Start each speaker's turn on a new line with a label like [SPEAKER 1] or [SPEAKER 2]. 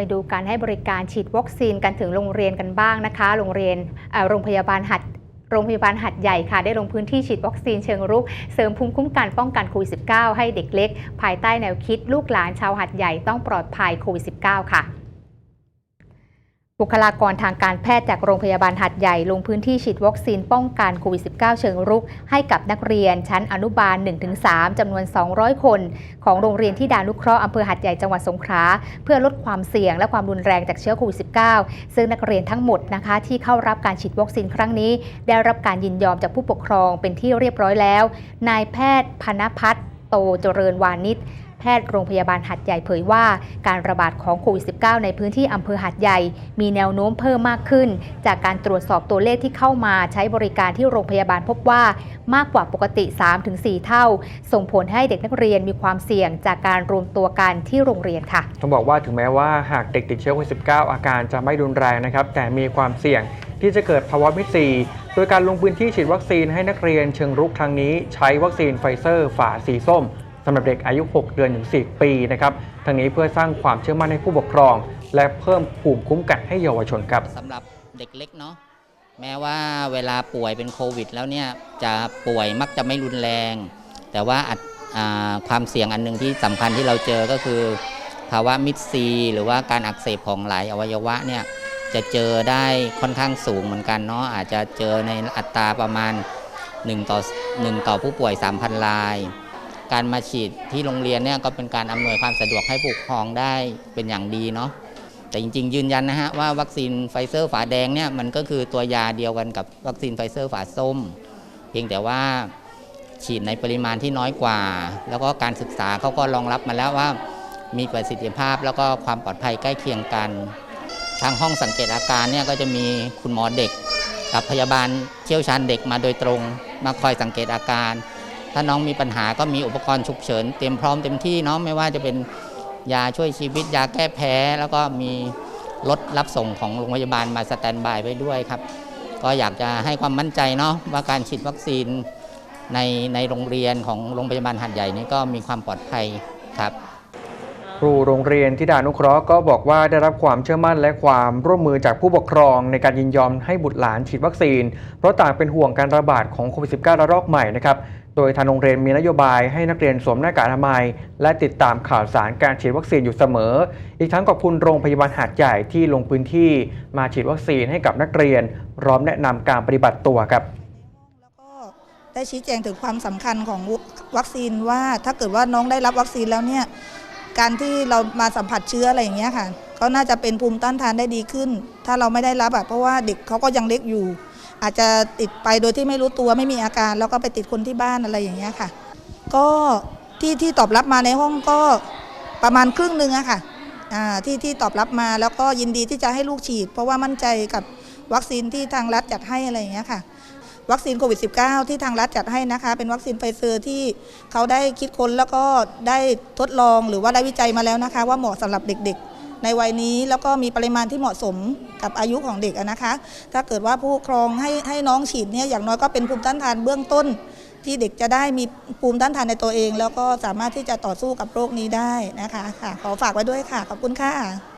[SPEAKER 1] ไปดูการให้บริการฉีดวัคซีนกันถึงโรงเรียนกันบ้างนะคะ โรงเรียนโรงพยาบาลหัดโรงพยาบาลหัดใหญ่ค่ะ ได้ลงพื้นที่ฉีดวัคซีนเชิงรุก เสริมภูมิคุ้มกันป้องกันโควิด -19 ให้เด็กเล็ก ภายใต้แนวคิดลูกหลานชาวหัดใหญ่ต้องปลอดภัยโควิด -19 ค่ะ บุคลากรทางการแพทย์จากโรงพยาบาลหัดใหญ่ลงพื้นที่ฉีดวัคซีนป้องกันโควิด -19 เชิงรุก ให้กับนักเรียนชั้นอนุบาล 1-3 จำนวน 200 คน ของโรงเรียนที่ดานุเคราะห์อำเภอหัดใหญ่จังหวัดสงขลาเพื่อลดความเสี่ยงและความรุนแรงจากเชื้อโควิด -19 ซึ่งนักเรียนทั้งหมดนะคะที่เข้ารับการฉีดวัคซีนครั้งนี้ ได้รับการยินยอมจากผู้ปกครองเป็นที่เรียบร้อยแล้ว นายแพทย์พนพัฒน์โตเจริญวานิช แพทย์โรงพยาบาลหัดใหญ่เผยว่า การระบาดของโควิด -19 ในพื้นที่อำเภอหัดใหญ่ มีแนวโน้มเพิ่มมากขึ้น จากการตรวจสอบตัวเลขที่เข้ามาใช้บริการที่โรงพยาบาลพบว่ามากกว่าปกติ 3-4 เท่า ส่งผลให้เด็กนักเรียนมีความเสี่ยงจากการรวมตัวกันที่โรงเรียนค่ะ
[SPEAKER 2] ต้องบอกว่าถึงแม้ว่าหากเด็กติดเชื้อโควิด -19 อาการจะไม่รุนแรงนะครับ แต่มีความเสี่ยงที่จะเกิดภาวะมิดซีโดยการลงพื้นที่ฉีดวัคซีนให้นักเรียนเชิงรุกครั้งนี้ ใช้วัคซีนไฟเซอร์ฝาสีส้ม สำหรับเด็กอายุ 6 เดือนถึง 4 ปีนะครับทั้งนี้เพื่อสร้างความเชื่อมั่นให้ผู้ปกครอง และเพิ่มภูมิคุ้มกันให้เยาวชนครับ
[SPEAKER 3] สำหรับเด็กเล็กเนาะแม้ว่าเวลาป่วยเป็นโควิด แล้วเนี่ยจะป่วยมักจะไม่รุนแรง แต่ว่าความเสี่ยงอันหนึ่งที่สำคัญที่เราเจอก็คือ ภาวะมิดซีหรือว่าการอักเสบของหลายอวัยวะเนี่ยจะเจอได้ค่อนข้างสูงเหมือนกันเนาะอาจจะเจอในอัตราประมาณ1ต่อ1ต่อผู้ป่วย 3,000ราย การมาฉีดที่โรงเรียนเนี่ยก็เป็นการอำนวยความสะดวกให้ผู้ปกครองได้เป็นอย่างดีเนาะแต่จริง ๆ ยืนยันนะฮะว่าวัคซีนไฟเซอร์ฝาแดงเนี่ยมันก็คือตัวยาเดียวกันกับวัคซีนไฟเซอร์ฝาส้ม เพียงแต่ว่าฉีดในปริมาณที่น้อยกว่า แล้วก็การศึกษาเขาก็รองรับมาแล้วว่ามีประสิทธิภาพแล้วก็ความปลอดภัยใกล้เคียงกัน ทางห้องสังเกตอาการเนี่ยก็จะมีคุณหมอเด็ก กับพยาบาลเชี่ยวชาญเด็กมาโดยตรง มาคอยสังเกตอาการ ถ้าน้องมีปัญหาก็มีอุปกรณ์ฉุกเฉินเตรียมพร้อมเต็มที่เนาะไม่ว่าจะเป็นยาช่วยชีวิตยาแก้แพ้ แล้วก็มีรถรับส่งของโรงพยาบาลมาสแตนบายไว้ด้วยครับ ก็อยากจะให้ความมั่นใจเนาะว่าการฉีดวัคซีนในในโรงเรียนของโรงพยาบาลหัดใหญ่นี่ก็มีความปลอดภัยครับ
[SPEAKER 2] ครูโรงเรียนที่ดานุเคราะห์ก็บอกว่าได้รับความเชื่อมั่นและความร่วมมือจากผู้ปกครองในการยินยอมให้บุตรหลานฉีดวัคซีน เพราะต่างเป็นห่วงการระบาดของโควิด -19 ระลอกใหม่นะครับโดยทางโรงเรียนมีนโยบายให้นักเรียนสวมหน้ากากอนามัย และติดตามข่าวสารการฉีดวัคซีนอยู่เสมอ อีกทั้งขอบคุณโรงพยาบาลหาดใหญ่ที่ลงพื้นที่มาฉีดวัคซีนให้กับนักเรียน พร้อมแนะนำการปฏิบัติตัวครับ
[SPEAKER 4] แล้วก็ได้ชี้แจงถึงความสำคัญของวัคซีนว่าถ้าเกิดว่าน้องได้รับวัคซีนแล้วเนี่ยการที่เรามาสัมผัสเชื้ออะไรอย่างเงี้ยค่ะก็น่าจะเป็นภูมิต้านทานได้ดีขึ้น ถ้าเราไม่ได้รับอะเพราะว่าเด็กเขาก็ยังเล็กอยู่ อาจจะติดไปโดยที่ไม่รู้ตัวไม่มีอาการ แล้วก็ไปติดคนที่บ้านอะไรอย่างเงี้ยค่ะ ก็ที่ที่ตอบรับมาในห้องก็ประมาณครึ่งหนึ่งอะค่ะที่ที่ตอบรับมาแล้วก็ยินดีที่จะให้ลูกฉีด เพราะว่ามั่นใจกับวัคซีนที่ทางรัฐจัดให้อะไรอย่างเงี้ยค่ะ วัคซีนโควิด -19 ที่ทางรัฐจัดให้นะคะ เป็นวัคซีนไฟเซอร์ที่เขาได้คิดค้นแล้วก็ได้ทดลองหรือว่าได้วิจัยมาแล้วนะคะ ว่าเหมาะสำหรับเด็กๆ ในวัยนี้แล้วก็มีปริมาณที่เหมาะสมกับอายุของเด็กนะคะ ถ้าเกิดว่าผู้ปกครองให้ให้น้องฉีดเนี่ยอย่างน้อยก็เป็นภูมิต้านทานเบื้องต้น ที่เด็กจะได้มีภูมิต้านทานในตัวเอง แล้วก็สามารถที่จะต่อสู้กับโรคนี้ได้นะคะค่ะขอฝากไว้ด้วยค่ะขอบคุณค่ะ